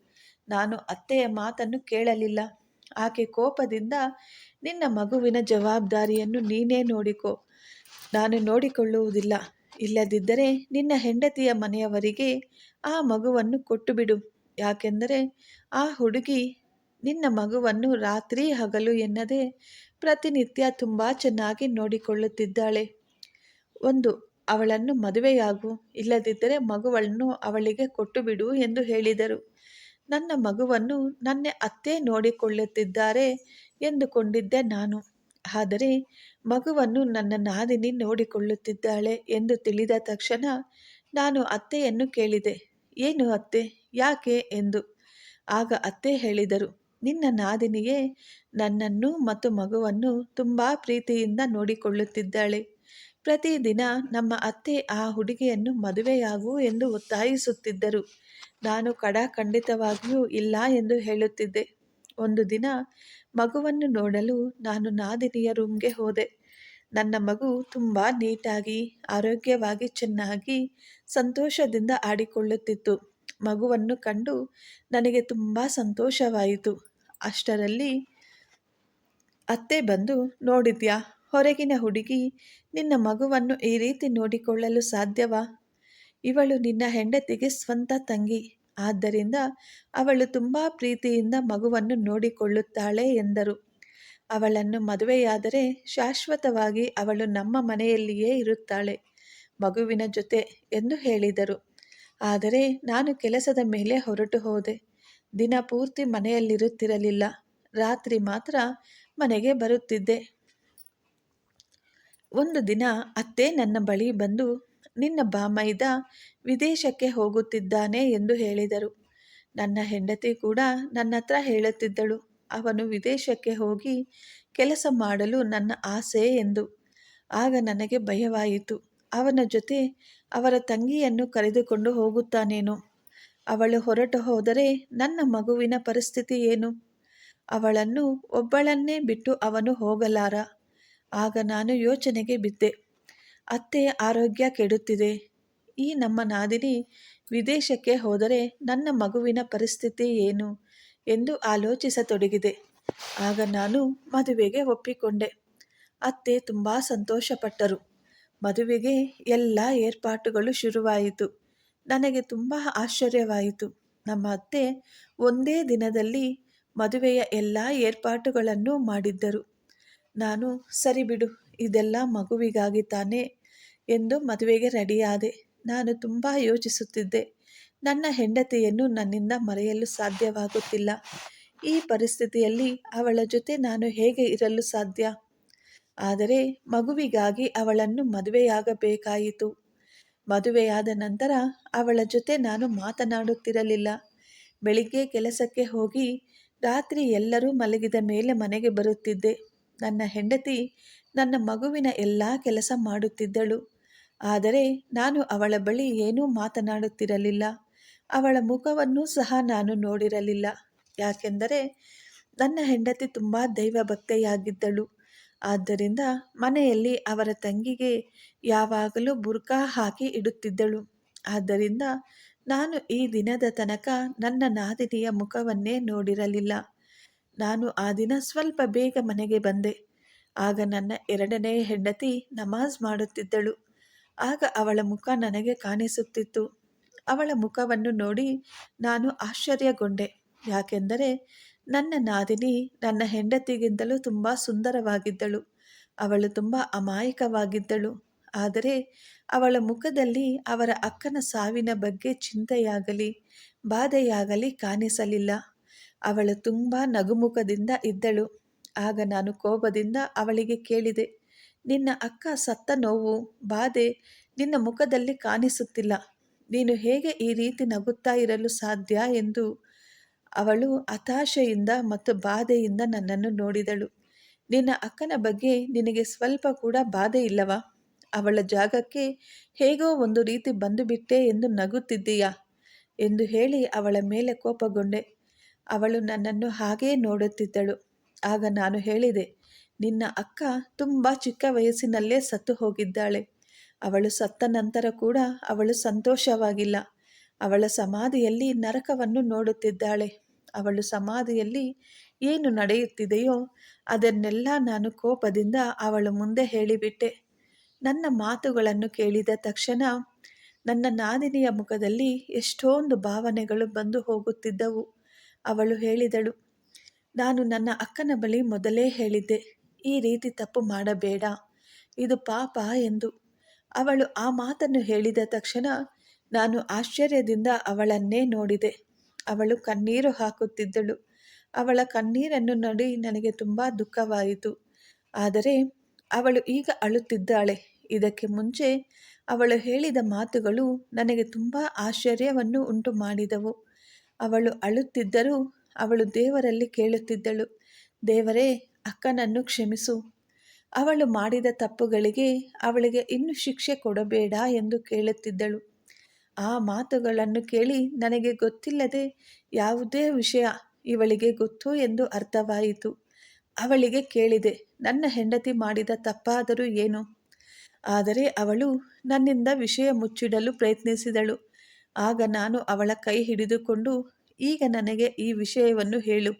ನಾನು ಅತ್ತೆಯ ಮಾತನ್ನು ಕೇಳಲಿಲ್ಲ. ಆಕೆ ಕೋಪದಿಂದ, ನಿನ್ನ ಮಗುವಿನ ಜವಾಬ್ದಾರಿಯನ್ನು ನೀನೇ ನೋಡಿಕೋ. ನಾನು ನೋಡಿಕೊಳ್ಳುವುದಿಲ್ಲ. ಇಲ್ಲದಿದ್ದರೆ ನಿನ್ನ ಹೆಂಡತಿಯ ಮನೆಯವರಿಗೆ ಆ ಮಗುವನ್ನು ಕೊಟ್ಟು ಬಿಡು ಯಾಕೆಂದರೆ ಆ ಹುಡುಗಿ ನಿನ್ನ ಮಗುವನ್ನು ರಾತ್ರಿ ಹಗಲು ಎನ್ನದೆ ಪ್ರತಿನಿತ್ಯ ತುಂಬ ಚೆನ್ನಾಗಿ ನೋಡಿಕೊಳ್ಳುತ್ತಿದ್ದಾಳೆ. ಒಂದು, ಅವಳನ್ನು ಮದುವೆಯಾಗು. ಇಲ್ಲದಿದ್ದರೆ ಮಗುವನ್ನು ಅವಳಿಗೆ ಕೊಟ್ಟು ಬಿಡು ಎಂದು ಹೇಳಿದರು. ನನ್ನ ಮಗುವನ್ನು ನನ್ನ ಅತ್ತೆ ನೋಡಿಕೊಳ್ಳುತ್ತಿದ್ದಾರೆ ಎಂದುಕೊಂಡಿದ್ದೆ ನಾನು. ಆದರೆ ಮಗುವನ್ನು ನನ್ನ ನಾದಿನಿ ನೋಡಿಕೊಳ್ಳುತ್ತಿದ್ದಾಳೆ ಎಂದು ತಿಳಿದ ತಕ್ಷಣ ನಾನು ಅತ್ತೆಯನ್ನು ಕೇಳಿದೆ. ಏನು ಅತ್ತೆ? ಯಾಕೆ? ಎಂದು. ಆಗ ಅತ್ತೆ ಹೇಳಿದರು, ನಿನ್ನ ನಾದಿನಿಯೇ ನನ್ನನ್ನು ಮತ್ತು ಮಗುವನ್ನು ತುಂಬ ಪ್ರೀತಿಯಿಂದ ನೋಡಿಕೊಳ್ಳುತ್ತಿದ್ದಾಳೆ. ಪ್ರತಿದಿನ ನಮ್ಮ ಅತ್ತೆ ಆ ಹುಡುಗಿಯನ್ನು ಮದುವೆಯಾಗು ಎಂದು ಒತ್ತಾಯಿಸುತ್ತಿದ್ದರು. ನಾನು ಕಡ ಖಂಡಿತವಾಗಿಯೂ ಇಲ್ಲ ಎಂದು ಹೇಳುತ್ತಿದ್ದೆ. ಒಂದು ದಿನ ಮಗುವನ್ನು ನೋಡಲು ನಾನು ನಾದಿನಿಯ ರೂಮ್ಗೆ ಹೋದೆ. ನನ್ನ ಮಗು ತುಂಬ ನೀಟಾಗಿ, ಆರೋಗ್ಯವಾಗಿ ಚೆನ್ನಾಗಿ, ಸಂತೋಷದಿಂದ ಆಡಿಕೊಳ್ಳುತ್ತಿತ್ತು. ಮಗುವನ್ನು ಕಂಡು ನನಗೆ ತುಂಬ ಸಂತೋಷವಾಯಿತು. ಅಷ್ಟರಲ್ಲಿ ಅತ್ತೆ ಬಂದು, ನೋಡಿದ್ಯಾ, ಹೊರಗಿನ ಹುಡುಗಿ, ನಿನ್ನ ಮಗುವನ್ನು ಈ ರೀತಿ ನೋಡಿಕೊಳ್ಳಲು ಸಾಧ್ಯವಾ? ಇವಳು ನಿನ್ನ ಹೆಂಡತಿಗೆ ಸ್ವಂತ ತಂಗಿ. ಆದ್ದರಿಂದ ಅವಳು ತುಂಬ ಪ್ರೀತಿಯಿಂದ ಮಗುವನ್ನು ನೋಡಿಕೊಳ್ಳುತ್ತಾಳೆ ಎಂದರು. ಅವಳನ್ನು ಮದುವೆಯಾದರೆ ಶಾಶ್ವತವಾಗಿ ಅವಳು ನಮ್ಮ ಮನೆಯಲ್ಲಿಯೇ ಇರುತ್ತಾಳೆ, ಮಗುವಿನ ಜೊತೆ ಎಂದು ಹೇಳಿದರು. ಆದರೆ ನಾನು ಕೆಲಸದ ಮೇಲೆ ಹೊರಟು ಹೋದೆ. ದಿನ ಪೂರ್ತಿ ಮನೆಯಲ್ಲಿರುತ್ತಿರಲಿಲ್ಲ, ರಾತ್ರಿ ಮಾತ್ರ ಮನೆಗೆ ಬರುತ್ತಿದ್ದೆ. ಒಂದು ದಿನ ಅತ್ತೆ ನನ್ನ ಬಳಿ ಬಂದು ನಿನ್ನ ಬಾಮೈದ ವಿದೇಶಕ್ಕೆ ಹೋಗುತ್ತಿದ್ದಾನೆ ಎಂದು ಹೇಳಿದರು. ನನ್ನ ಹೆಂಡತಿ ಕೂಡ ನನ್ನ ಹತ್ರ ಹೇಳುತ್ತಿದ್ದಳು. ಅವನು ವಿದೇಶಕ್ಕೆ ಹೋಗಿ ಕೆಲಸ ಮಾಡಲು ನನ್ನ ಆಸೆ ಎಂದು. ಆಗ ನನಗೆ ಭಯವಾಯಿತು. ಅವನ ಜೊತೆ ಅವರ ತಂಗಿಯನ್ನು ಕರೆದುಕೊಂಡು ಹೋಗುತ್ತಾನೇನೋ? ಅವಳು ಹೊರಟು ಹೋದರೆ ನನ್ನ ಮಗುವಿನ ಪರಿಸ್ಥಿತಿ ಏನು? ಅವಳನ್ನು ಒಬ್ಬಳನ್ನೇ ಬಿಟ್ಟು ಅವನು ಹೋಗಲಾರ? ಆಗ ನಾನು ಯೋಚನೆಗೆ ಬಿದ್ದೆ. ಅತ್ತೆಯ ಆರೋಗ್ಯ ಕೆಡುತ್ತಿದೆ. ಈ ನಮ್ಮ ನಾದಿನಿ ವಿದೇಶಕ್ಕೆ ಹೋದರೆ ನನ್ನ ಮಗುವಿನ ಪರಿಸ್ಥಿತಿ ಏನು ಎಂದು ಆಲೋಚಿಸತೊಡಗಿದೆ. ಆಗ ನಾನು ಮದುವೆಗೆ ಒಪ್ಪಿಕೊಂಡೆ. ಅತ್ತೆ ತುಂಬ ಸಂತೋಷಪಟ್ಟರು. ಮದುವೆಗೆ ಎಲ್ಲ ಏರ್ಪಾಟುಗಳು ಶುರುವಾಯಿತು. ನನಗೆ ತುಂಬ ಆಶ್ಚರ್ಯವಾಯಿತು. ನಮ್ಮ ಅತ್ತೆ ಒಂದೇ ದಿನದಲ್ಲಿ ಮದುವೆಯ ಎಲ್ಲ ಏರ್ಪಾಟುಗಳನ್ನು ಮಾಡಿದ್ದರು. ನಾನು ಸರಿ ಬಿಡು, ಇದೆಲ್ಲ ಮಗುವಿಗಾಗಿ ತಾನೇ ಎಂದು ಮದುವೆಗೆ ರೆಡಿಯಾದೆ ನಾನು ತುಂಬ ಯೋಚಿಸುತ್ತಿದ್ದೆ. ನನ್ನ ಹೆಂಡತಿಯನ್ನು ನನ್ನಿಂದ ಮರೆಯಲು ಸಾಧ್ಯವಾಗುತ್ತಿಲ್ಲ. ಈ ಪರಿಸ್ಥಿತಿಯಲ್ಲಿ ಅವಳ ಜೊತೆ ನಾನು ಹೇಗೆ ಇರಲು ಸಾಧ್ಯ? ಆದರೆ ಮಗುವಿಗಾಗಿ ಅವಳನ್ನು ಮದುವೆಯಾಗಬೇಕಾಯಿತು. ಮದುವೆಯಾದ ನಂತರ ಅವಳ ಜೊತೆ ನಾನು ಮಾತನಾಡುತ್ತಿರಲಿಲ್ಲ. ಬೆಳಿಗ್ಗೆ ಕೆಲಸಕ್ಕೆ ಹೋಗಿ ರಾತ್ರಿ ಎಲ್ಲರೂ ಮಲಗಿದ ಮೇಲೆ ಮನೆಗೆ ಬರುತ್ತಿದ್ದೆ. ನನ್ನ ಹೆಂಡತಿ ನನ್ನ ಮಗುವಿನ ಎಲ್ಲ ಕೆಲಸ ಮಾಡುತ್ತಿದ್ದಳು. ಆದರೆ ನಾನು ಅವಳ ಬಳಿ ಏನೂ ಮಾತನಾಡುತ್ತಿರಲಿಲ್ಲ. ಅವಳ ಮುಖವನ್ನು ಸಹ ನಾನು ನೋಡಿರಲಿಲ್ಲ. ಯಾಕೆಂದರೆ ನನ್ನ ಹೆಂಡತಿ ತುಂಬ ದೈವಭಕ್ತೆಯಾಗಿದ್ದಳು. ಆದ್ದರಿಂದ ಮನೆಯಲ್ಲಿ ಅವರ ತಂಗಿಗೆ ಯಾವಾಗಲೂ ಬುರ್ಕಾ ಹಾಕಿ ಇಡುತ್ತಿದ್ದಳು. ಆದ್ದರಿಂದ ನಾನು ಈ ದಿನದ ತನಕ ನನ್ನ ನಾದಿನಿಯ ಮುಖವನ್ನೇ ನೋಡಿರಲಿಲ್ಲ. ನಾನು ಆ ದಿನ ಸ್ವಲ್ಪ ಬೇಗ ಮನೆಗೆ ಬಂದೆ. ಆಗ ನನ್ನ ಎರಡನೇ ಹೆಂಡತಿ ನಮಾಜ್ ಮಾಡುತ್ತಿದ್ದಳು. ಆಗ ಅವಳ ಮುಖ ನನಗೆ ಕಾಣಿಸುತ್ತಿತ್ತು. ಅವಳ ಮುಖವನ್ನು ನೋಡಿ ನಾನು ಆಶ್ಚರ್ಯಗೊಂಡೆ. ಯಾಕೆಂದರೆ ನನ್ನ ನಾದಿನಿ ನನ್ನ ಹೆಂಡತಿಗಿಂತಲೂ ತುಂಬ ಸುಂದರವಾಗಿದ್ದಳು. ಅವಳು ತುಂಬ ಅಮಾಯಕವಾಗಿದ್ದಳು. ಆದರೆ ಅವಳ ಮುಖದಲ್ಲಿ ಅವರ ಅಕ್ಕನ ಸಾವಿನ ಬಗ್ಗೆ ಚಿಂತೆಯಾಗಲಿ, ಬಾಧೆಯಾಗಲಿ ಕಾಣಿಸಲಿಲ್ಲ. ಅವಳು ತುಂಬ ನಗುಮುಖದಿಂದ ಇದ್ದಳು. ಆಗ ನಾನು ಕೋಪದಿಂದ ಅವಳಿಗೆ ಕೇಳಿದೆ ನಿನ್ನ ಅಕ್ಕ ಸತ್ತ ನೋವು, ಬಾಧೆ ನಿನ್ನ ಮುಖದಲ್ಲಿ ಕಾಣಿಸುತ್ತಿಲ್ಲ. ನೀನು ಹೇಗೆ ಈ ರೀತಿ ನಗುತ್ತಾ ಇರಲು ಸಾಧ್ಯ ಎಂದು ಅವಳು ಹತಾಶೆಯಿಂದ ಮತ್ತು ಬಾಧೆಯಿಂದ ನನ್ನನ್ನು ನೋಡಿದಳು. ನಿನ್ನ ಅಕ್ಕನ ಬಗ್ಗೆ ನಿನಗೆ ಸ್ವಲ್ಪ ಕೂಡ ಬಾಧೆ ಇಲ್ಲವಾ? ಅವಳ ಜಾಗಕ್ಕೆ ಹೇಗೋ ಒಂದು ರೀತಿ ಬಂದುಬಿಟ್ಟೆ ಎಂದು ನಗುತ್ತಿದ್ದೀಯಾ? ಎಂದು ಹೇಳಿ ಅವಳ ಮೇಲೆ ಕೋಪಗೊಂಡೆ. ಅವಳು ನನ್ನನ್ನು ಹಾಗೇ ನೋಡುತ್ತಿದ್ದಳು. ಆಗ ನಾನು ಹೇಳಿದೆ ನಿನ್ನ ಅಕ್ಕ ತುಂಬ ಚಿಕ್ಕ ವಯಸ್ಸಿನಲ್ಲೇ ಸತ್ತು ಹೋಗಿದ್ದಾಳೆ. ಅವಳು ಸತ್ತ ನಂತರ ಕೂಡ ಅವಳು ಸಂತೋಷವಾಗಿಲ್ಲ. ಅವಳ ಸಮಾಧಿಯಲ್ಲಿ ನರಕವನ್ನು ನೋಡುತ್ತಿದ್ದಾಳೆ. ಅವಳು ಸಮಾಧಿಯಲ್ಲಿ ಏನು ನಡೆಯುತ್ತಿದೆಯೋ ಅದನ್ನೆಲ್ಲ ನಾನು ಕೋಪದಿಂದ ಅವಳು ಮುಂದೆ ಹೇಳಿಬಿಟ್ಟೆ. ನನ್ನ ಮಾತುಗಳನ್ನು ಕೇಳಿದ ತಕ್ಷಣ ನನ್ನ ನಾದಿನಿಯ ಮುಖದಲ್ಲಿ ಎಷ್ಟೊಂದು ಭಾವನೆಗಳು ಬಂದು ಹೋಗುತ್ತಿದ್ದವು. ಅವಳು ಹೇಳಿದಳು, ನಾನು ನನ್ನ ಅಕ್ಕನ ಬಳಿ ಮೊದಲೇ ಹೇಳಿದ್ದೆ. ಈ ರೀತಿ ತಪ್ಪು ಮಾಡಬೇಡ. ಇದು ಪಾಪ ಎಂದು. ಅವಳು ಆ ಮಾತನ್ನು ಹೇಳಿದ ತಕ್ಷಣ ನಾನು ಆಶ್ಚರ್ಯದಿಂದ ಅವಳನ್ನೇ ನೋಡಿದೆ. ಅವಳು ಕಣ್ಣೀರು ಹಾಕುತ್ತಿದ್ದಳು. ಅವಳ ಕಣ್ಣೀರನ್ನು ನೋಡಿ ನನಗೆ ತುಂಬ ದುಃಖವಾಯಿತು. ಆದರೆ ಅವಳು ಈಗ ಅಳುತ್ತಿದ್ದಾಳೆ. ಇದಕ್ಕೆ ಮುಂಚೆ ಅವಳು ಹೇಳಿದ ಮಾತುಗಳು ನನಗೆ ತುಂಬ ಆಶ್ಚರ್ಯವನ್ನು ಉಂಟು ಮಾಡಿದವು ಅವಳು ಅಳುತ್ತಿದ್ದರೂ ಅವಳು ದೇವರಲ್ಲಿ ಕೇಳುತ್ತಿದ್ದಳು. ದೇವರೇ ಅಕ್ಕನನ್ನು ಕ್ಷಮಿಸು. ಅವಳು ಮಾಡಿದ ತಪ್ಪುಗಳಿಗೆ ಅವಳಿಗೆ ಇನ್ನು ಶಿಕ್ಷೆ ಕೊಡಬೇಡ ಎಂದು ಕೇಳುತ್ತಿದ್ದಳು. ಆ ಮಾತುಗಳನ್ನು ಕೇಳಿ ನನಗೆ ಗೊತ್ತಿಲ್ಲದೆ ಯಾವುದೇ ವಿಷಯ ಇವಳಿಗೆ ಗೊತ್ತು ಎಂದು ಅರ್ಥವಾಯಿತು. ಅವಳಿಗೆ ಕೇಳಿದೆ, ನನ್ನ ಹೆಂಡತಿ ಮಾಡಿದ ತಪ್ಪಾದರೂ ಏನು? ಆದರೆ ಅವಳು ನನ್ನಿಂದ ವಿಷಯ ಮುಚ್ಚಿಡಲು ಪ್ರಯತ್ನಿಸಿದಳು. ಆಗ ನಾನು ಅವಳ ಕೈ ಹಿಡಿದುಕೊಂಡು, ಈಗ ನನಗೆ ಈ ವಿಷಯವನ್ನು ಹೇಳು.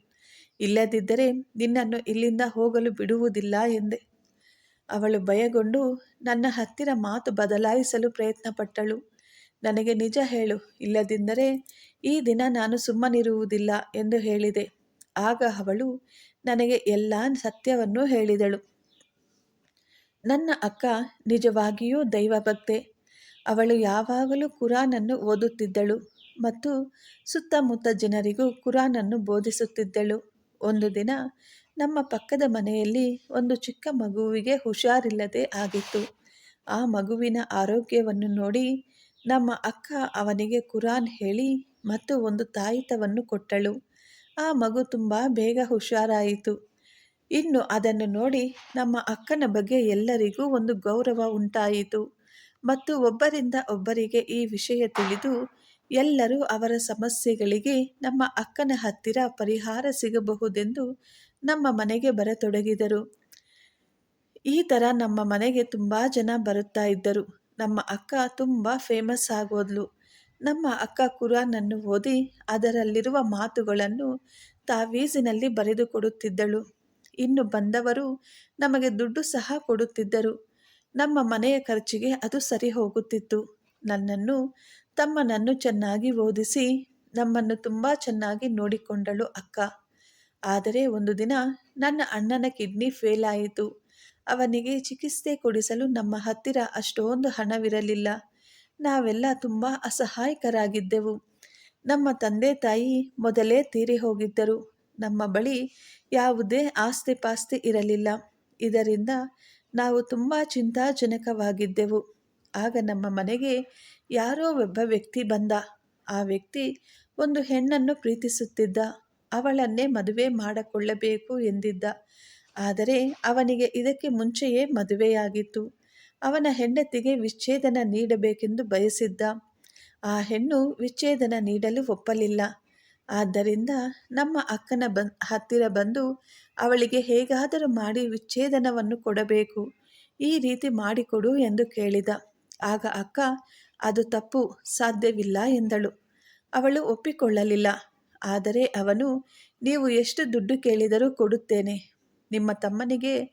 ಇಲ್ಲದಿದ್ದರೆ ನಿನ್ನನ್ನು ಇಲ್ಲಿಂದ ಹೋಗಲು ಬಿಡುವುದಿಲ್ಲ ಎಂದೆ. ಅವಳು ಭಯಗೊಂಡು, ನನ್ನ ಹತ್ತಿರ ಮಾತು ಬದಲಾಯಿಸಲು ಪ್ರಯತ್ನಪಟ್ಟಳು. ನನಗೆ ನಿಜ ಹೇಳು, ಇಲ್ಲದಿದ್ದರೆ ಈ ದಿನ ನಾನು ಸುಮ್ಮನಿರುವುದಿಲ್ಲ ಎಂದು ಹೇಳಿದೆ. ಆಗ ಅವಳು ನನಗೆ ಎಲ್ಲ ಸತ್ಯವನ್ನು ಹೇಳಿದಳು. ನನ್ನ ಅಕ್ಕ ನಿಜವಾಗಿಯೂ ದೈವಭಕ್ತೆ. ಅವಳು ಯಾವಾಗಲೂ ಕುರಾನನ್ನು ಓದುತ್ತಿದ್ದಳು ಮತ್ತು ಸುತ್ತಮುತ್ತ ಜನರಿಗೂ ಕುರಾನನ್ನು ಬೋಧಿಸುತ್ತಿದ್ದಳು. ಒಂದು ದಿನ ನಮ್ಮ ಪಕ್ಕದ ಮನೆಯಲ್ಲಿ ಒಂದು ಚಿಕ್ಕ ಮಗುವಿಗೆ ಹುಷಾರಿಲ್ಲದೆ ಆಗಿತ್ತು. ಆ ಮಗುವಿನ ಆರೋಗ್ಯವನ್ನು ನೋಡಿ ನಮ್ಮ ಅಕ್ಕ ಅವನಿಗೆ ಕುರಾನ್ ಹೇಳಿ ಮತ್ತು ಒಂದು ತಾಯಿತವನ್ನು ಕೊಟ್ಟಳು. ಆ ಮಗು ತುಂಬ ಬೇಗ ಹುಷಾರಾಯಿತು. ಇನ್ನು ಅದನ್ನು ನೋಡಿ ನಮ್ಮ ಅಕ್ಕನ ಬಗ್ಗೆ ಎಲ್ಲರಿಗೂ ಒಂದು ಗೌರವ ಉಂಟಾಯಿತು. ಮತ್ತು ಒಬ್ಬರಿಂದ ಒಬ್ಬರಿಗೆ ಈ ವಿಷಯ ತಿಳಿದು ಎಲ್ಲರೂ ಅವರ ಸಮಸ್ಯೆಗಳಿಗೆ ನಮ್ಮ ಅಕ್ಕನ ಹತ್ತಿರ ಪರಿಹಾರ ಸಿಗಬಹುದೆಂದು ನಮ್ಮ ಮನೆಗೆ ಬರತೊಡಗಿದರು. ಈ ಥರ ನಮ್ಮ ಮನೆಗೆ ತುಂಬ ಜನ ಬರುತ್ತಾ ಇದ್ದರು. ನಮ್ಮ ಅಕ್ಕ ತುಂಬ ಫೇಮಸ್ ಆಗೋದ್ಲು. ನಮ್ಮ ಅಕ್ಕ ಕುರಾನನ್ನು ಓದಿ ಅದರಲ್ಲಿರುವ ಮಾತುಗಳನ್ನು ತಾವೀಸಿನಲ್ಲಿ ಬರೆದುಕೊಡುತ್ತಿದ್ದಳು. ಇನ್ನು ಬಂದವರು ನಮಗೆ ದುಡ್ಡು ಸಹ ಕೊಡುತ್ತಿದ್ದರು. ನಮ್ಮ ಮನೆಯ ಖರ್ಚಿಗೆ ಅದು ಸರಿ ಹೋಗುತ್ತಿತ್ತು ನನ್ನನ್ನು ತಮ್ಮನನ್ನು ಚೆನ್ನಾಗಿ ಓದಿಸಿ ನಮ್ಮನ್ನು ತುಂಬ ಚೆನ್ನಾಗಿ ನೋಡಿಕೊಂಡಳು ಅಕ್ಕ. ಆದರೆ ಒಂದು ದಿನ ನನ್ನ ಅಣ್ಣನ ಕಿಡ್ನಿ ಫೇಲ್ ಆಯಿತು. ಅವನಿಗೆ ಚಿಕಿತ್ಸೆ ಕೊಡಿಸಲು ನಮ್ಮ ಹತ್ತಿರ ಅಷ್ಟೊಂದು ಹಣವಿರಲಿಲ್ಲ. ನಾವೆಲ್ಲ ತುಂಬ ಅಸಹಾಯಕರಾಗಿದ್ದೆವು. ನಮ್ಮ ತಂದೆ ತಾಯಿ ಮೊದಲೇ ತೀರಿ ಹೋಗಿದ್ದರು. ನಮ್ಮ ಬಳಿ ಯಾವುದೇ ಆಸ್ತಿ ಪಾಸ್ತಿ ಇರಲಿಲ್ಲ. ಇದರಿಂದ ನಾವು ತುಂಬ ಚಿಂತಾಜನಕವಾಗಿದ್ದೆವು. ಆಗ ನಮ್ಮ ಮನೆಗೆ ಯಾರೋ ಒಬ್ಬ ವ್ಯಕ್ತಿ ಬಂದ. ಆ ವ್ಯಕ್ತಿ ಒಂದು ಹೆಣ್ಣನ್ನು ಪ್ರೀತಿಸುತ್ತಿದ್ದ. ಅವಳನ್ನೇ ಮದುವೆ ಮಾಡಿಕೊಳ್ಳಬೇಕು ಎಂದಿದ್ದ. ಆದರೆ ಅವನಿಗೆ ಇದಕ್ಕೆ ಮುಂಚೆಯೇ ಮದುವೆಯಾಗಿತ್ತು. ಅವನ ಹೆಂಡತಿಗೆ ವಿಚ್ಛೇದನ ನೀಡಬೇಕೆಂದು ಬಯಸಿದ್ದ. ಆ ಹೆಣ್ಣು ವಿಚ್ಛೇದನ ನೀಡಲು ಒಪ್ಪಲಿಲ್ಲ. ಆದ್ದರಿಂದ ನಮ್ಮ ಅಕ್ಕನ ಬನ್ ಹತ್ತಿರ ಬಂದು ಅವಳಿಗೆ ಹೇಗಾದರೂ ಮಾಡಿ ವಿಚ್ಛೇದನವನ್ನು ಕೊಡಬೇಕು. ಈ ರೀತಿ ಮಾಡಿಕೊಡು ಎಂದು ಕೇಳಿದ. ಆಗ ಅಕ್ಕ, ಅದು ತಪ್ಪು, ಸಾಧ್ಯವಿಲ್ಲ ಎಂದಳು. ಅವಳು ಒಪ್ಪಿಕೊಳ್ಳಲಿಲ್ಲ. ಆದರೆ ಅವನು, ನೀವು ಎಷ್ಟು ದುಡ್ಡು ಕೇಳಿದರೂ ಕೊಡುತ್ತೇನೆ. ನಿಮ್ಮ ತಮ್ಮನಿಗೆ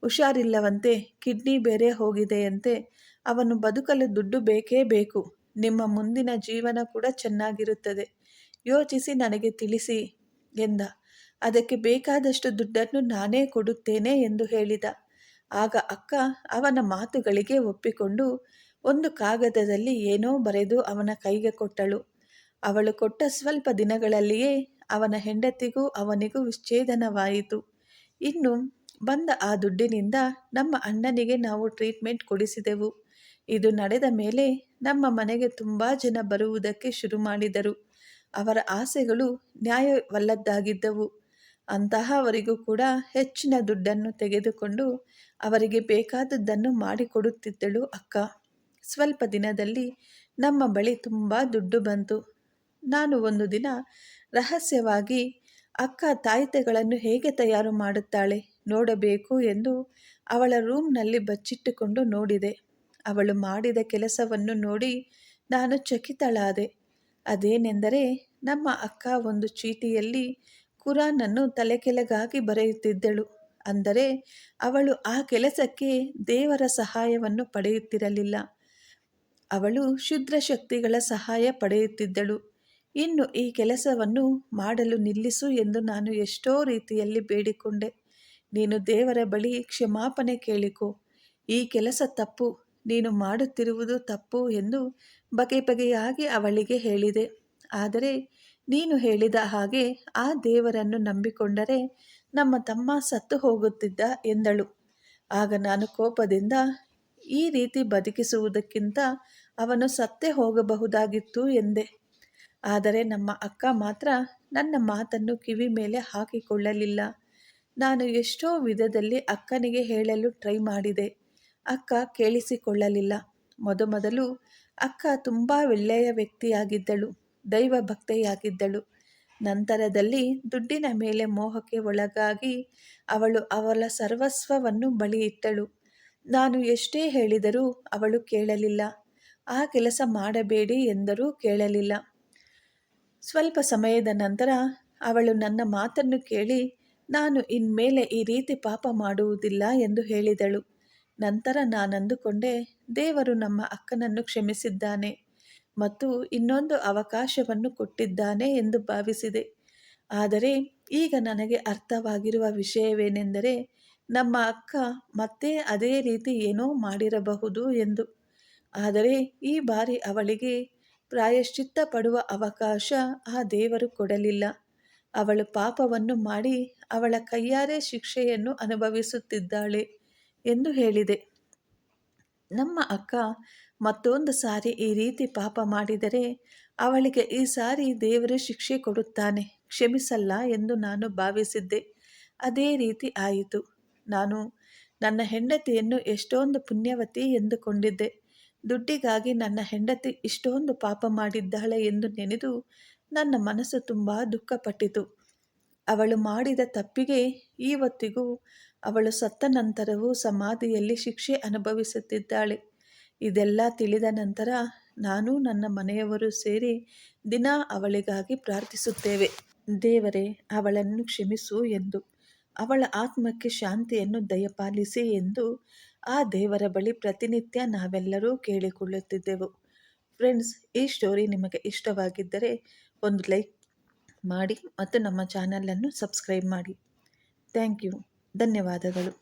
ಹುಷಾರಿಲ್ಲವಂತೆ, ಕಿಡ್ನಿ ಬೇರೆ ಹೋಗಿದೆಯಂತೆ, ಅವನು ಬದುಕಲು ದುಡ್ಡು ಬೇಕೇ ಬೇಕು. ನಿಮ್ಮ ಮುಂದಿನ ಜೀವನ ಕೂಡ ಚೆನ್ನಾಗಿರುತ್ತದೆ. ಯೋಚಿಸಿ ನನಗೆ ತಿಳಿಸಿ ಎಂದ. ಅದಕ್ಕೆ ಬೇಕಾದಷ್ಟು ದುಡ್ಡನ್ನು ನಾನೇ ಕೊಡುತ್ತೇನೆ ಎಂದು ಹೇಳಿದ. ಆಗ ಅಕ್ಕ ಅವನ ಮಾತುಗಳಿಗೆ ಒಪ್ಪಿಕೊಂಡು ಒಂದು ಕಾಗದದಲ್ಲಿ ಏನೋ ಬರೆದು ಅವನ ಕೈಗೆ ಕೊಟ್ಟಳು. ಅವಳು ಕೊಟ್ಟ ಸ್ವಲ್ಪ ದಿನಗಳಲ್ಲಿಯೇ ಅವನ ಹೆಂಡತಿಗೂ ಅವನಿಗೂ ವಿಚ್ಛೇದನವಾಯಿತು. ಇನ್ನು ಬಂದ ಆ ದುಡ್ಡಿನಿಂದ ನಮ್ಮ ಅಣ್ಣನಿಗೆ ನಾವು ಟ್ರೀಟ್ಮೆಂಟ್ ಕೊಡಿಸಿದೆವು. ಇದು ನಡೆದ ಮೇಲೆ ನಮ್ಮ ಮನೆಗೆ ತುಂಬ ಜನ ಬರುವುದಕ್ಕೆ ಶುರು ಮಾಡಿದರು. ಅವರ ಆಸೆಗಳು ನ್ಯಾಯವಲ್ಲದ್ದಾಗಿದ್ದವು. ಅಂತಹವರಿಗೂ ಕೂಡ ಹೆಚ್ಚಿನ ದುಡ್ಡನ್ನು ತೆಗೆದುಕೊಂಡು ಅವರಿಗೆ ಬೇಕಾದದ್ದನ್ನು ಮಾಡಿಕೊಡುತ್ತಿದ್ದಳು ಅಕ್ಕ. ಸ್ವಲ್ಪ ದಿನದಲ್ಲಿ ನಮ್ಮ ಬಳಿ ತುಂಬ ದುಡ್ಡು ಬಂತು. ನಾನು ಒಂದು ದಿನ ರಹಸ್ಯವಾಗಿ, ಅಕ್ಕ, ತಾಯಿತೆಗಳನ್ನು ಹೇಗೆ ತಯಾರು ಮಾಡುತ್ತಾಳೆ? ನೋಡಬೇಕು ಎಂದು ಅವಳ ರೂಮ್ನಲ್ಲಿ ಬಚ್ಚಿಟ್ಟುಕೊಂಡು ನೋಡಿದೆ. ಅವಳು ಮಾಡಿದ ಕೆಲಸವನ್ನು ನೋಡಿ ನಾನು ಚಕಿತಳಾದೆ. ಅದೇನೆಂದರೆ, ನಮ್ಮ ಅಕ್ಕ ಒಂದು ಚೀಟಿಯಲ್ಲಿ ಕುರಾನನ್ನು ತಲೆಕೆಲಗಾಗಿ ಬರೆಯುತ್ತಿದ್ದಳು. ಅಂದರೆ, ಅವಳು ಆ ಕೆಲಸಕ್ಕೆ ದೇವರ ಸಹಾಯವನ್ನು ಪಡೆಯುತ್ತಿರಲಿಲ್ಲ. ಅವಳು ಶುದ್ರ ಶಕ್ತಿಗಳ ಸಹಾಯ ಪಡೆಯುತ್ತಿದ್ದಳು. ಇನ್ನು ಈ ಕೆಲಸವನ್ನು ಮಾಡಲು ನಿಲ್ಲಿಸು ಎಂದು ನಾನು ಎಷ್ಟೋ ರೀತಿಯಲ್ಲಿ ಬೇಡಿಕೊಂಡೆ. ನೀನು ದೇವರ ಬಳಿ ಕ್ಷಮಾಪಣೆ ಕೇಳಿಕೊ. ಈ ಕೆಲಸ ತಪ್ಪು. ನೀನು ಮಾಡುತ್ತಿರುವುದು ತಪ್ಪು ಎಂದು ಬಗೆ ಬಗೆಯಾಗಿ ಅವಳಿಗೆ ಹೇಳಿದೆ. ಆದರೆ ನೀನು ಹೇಳಿದ ಹಾಗೆ ಆ ದೇವರನ್ನು ನಂಬಿಕೊಂಡರೆ ನಮ್ಮ ತಮ್ಮ ಸತ್ತು ಹೋಗುತ್ತಿದ್ದ ಎಂದಳು. ಆಗ ನಾನು ಕೋಪದಿಂದ ಈ ರೀತಿ ಬದುಕಿಸುವುದಕ್ಕಿಂತ ಅವನು ಸತ್ತೇ ಹೋಗಬಹುದಾಗಿತ್ತು ಎಂದೆ. ಆದರೆ ನಮ್ಮ ಅಕ್ಕ ಮಾತ್ರ ನನ್ನ ಮಾತನ್ನು ಕಿವಿ ಮೇಲೆ ಹಾಕಿಕೊಳ್ಳಲಿಲ್ಲ. ನಾನು ಎಷ್ಟೋ ವಿಧದಲ್ಲಿ ಅಕ್ಕನಿಗೆ ಹೇಳಲು ಟ್ರೈ ಮಾಡಿದೆ. ಅಕ್ಕ ಕೇಳಿಸಿಕೊಳ್ಳಲಿಲ್ಲ. ಮೊದಮೊದಲು ಅಕ್ಕ ತುಂಬ ಒಳ್ಳೆಯ ವ್ಯಕ್ತಿಯಾಗಿದ್ದಳು ದೈವ ಭಕ್ತೆಯಾಗಿದ್ದಳು ನಂತರದಲ್ಲಿ ದುಡ್ಡಿನ ಮೇಲೆ ಮೋಹಕ್ಕೆ ಒಳಗಾಗಿ ಅವಳು ಅವಳ ಸರ್ವಸ್ವವನ್ನು ಬಳಿಯಿಟ್ಟಳು. ನಾನು ಎಷ್ಟೇ ಹೇಳಿದರೂ ಅವಳು ಕೇಳಲಿಲ್ಲ. ಆ ಕೆಲಸ ಮಾಡಬೇಡಿ ಎಂದರೂ ಕೇಳಲಿಲ್ಲ. ಸ್ವಲ್ಪ ಸಮಯದ ನಂತರ ಅವಳು ನನ್ನ ಮಾತನ್ನು ಕೇಳಿ, ನಾನು ಇನ್ಮೇಲೆ ಈ ರೀತಿ ಪಾಪ ಮಾಡುವುದಿಲ್ಲ ಎಂದು ಹೇಳಿದಳು. ನಂತರ ನಾನಂದುಕೊಂಡೆ, ದೇವರು ನಮ್ಮ ಅಕ್ಕನನ್ನು ಕ್ಷಮಿಸಿದ್ದಾನೆ ಮತ್ತು ಇನ್ನೊಂದು ಅವಕಾಶವನ್ನು ಕೊಟ್ಟಿದ್ದಾನೆ ಎಂದು ಭಾವಿಸಿದೆ. ಆದರೆ ಈಗ ನನಗೆ ಅರ್ಥವಾಗಿರುವ ವಿಷಯವೇನೆಂದರೆ ನಮ್ಮ ಅಕ್ಕ ಮತ್ತೆ ಅದೇ ರೀತಿ ಏನೋ ಮಾಡಿರಬಹುದು ಎಂದು. ಆದರೆ ಈ ಬಾರಿ ಅವಳಿಗೆ ಪ್ರಾಯಶ್ಚಿತ್ತ ಪಡುವ ಅವಕಾಶ ಆ ದೇವರು ಕೊಡಲಿಲ್ಲ. ಅವಳು ಪಾಪವನ್ನು ಮಾಡಿ ಅವಳ ಕೈಯಾರೆ ಶಿಕ್ಷೆಯನ್ನು ಅನುಭವಿಸುತ್ತಿದ್ದಾಳೆ ಎಂದು ಹೇಳಿದೆ. ನಮ್ಮ ಅಕ್ಕ ಮತ್ತೊಂದು ಸಾರಿ ಈ ರೀತಿ ಪಾಪ ಮಾಡಿದರೆ ಅವಳಿಗೆ ಈ ಸಾರಿ ದೇವರು ಶಿಕ್ಷೆ ಕೊಡುತ್ತಾನೆ, ಕ್ಷಮಿಸಲ್ಲ ಎಂದು ನಾನು ಭಾವಿಸಿದ್ದೆ. ಅದೇ ರೀತಿ ಆಯಿತು. ನಾನು ನನ್ನ ಹೆಂಡತಿಯನ್ನು ಎಷ್ಟೊಂದು ಪುಣ್ಯವತಿ ಎಂದುಕೊಂಡಿದ್ದೆ. ದುಡ್ಡಿಗಾಗಿ ನನ್ನ ಹೆಂಡತಿ ಇಷ್ಟೊಂದು ಪಾಪ ಮಾಡಿದ್ದಾಳೆ ಎಂದು ನೆನೆದು ನನ್ನ ಮನಸ್ಸು ತುಂಬ ದುಃಖಪಟ್ಟಿತು. ಅವಳು ಮಾಡಿದ ತಪ್ಪಿಗೆ ಈವತ್ತಿಗೂ ಅವಳು ಸತ್ತ ನಂತರವೂ ಸಮಾಧಿಯಲ್ಲಿ ಶಿಕ್ಷೆ ಅನುಭವಿಸುತ್ತಿದ್ದಾಳೆ. ಇದೆಲ್ಲ ತಿಳಿದ ನಂತರ ನಾನು ನನ್ನ ಮನೆಯವರು ಸೇರಿ ದಿನ ಅವಳಿಗಾಗಿ ಪ್ರಾರ್ಥಿಸುತ್ತೇವೆ. ದೇವರೇ, ಅವಳನ್ನು ಕ್ಷಮಿಸು ಎಂದು. ಅವಳ ಆತ್ಮಕ್ಕೆ ಶಾಂತಿಯನ್ನು ದಯಪಾಲಿಸಿ ಎಂದು ಆ ದೇವರ ಬಳಿ ಪ್ರತಿನಿತ್ಯ ನಾವೆಲ್ಲರೂ ಕೇಳಿಕೊಳ್ಳುತ್ತಿದ್ದೆವು. ಫ್ರೆಂಡ್ಸ್, ಈ ಸ್ಟೋರಿ ನಿಮಗೆ ಇಷ್ಟವಾಗಿದ್ದರೆ ಒಂದು ಲೈಕ್ ಮಾಡಿ ಮತ್ತು ನಮ್ಮ ಚಾನಲನ್ನು ಸಬ್ಸ್ಕ್ರೈಬ್ ಮಾಡಿ. Thank you. ಧನ್ಯವಾದಗಳು.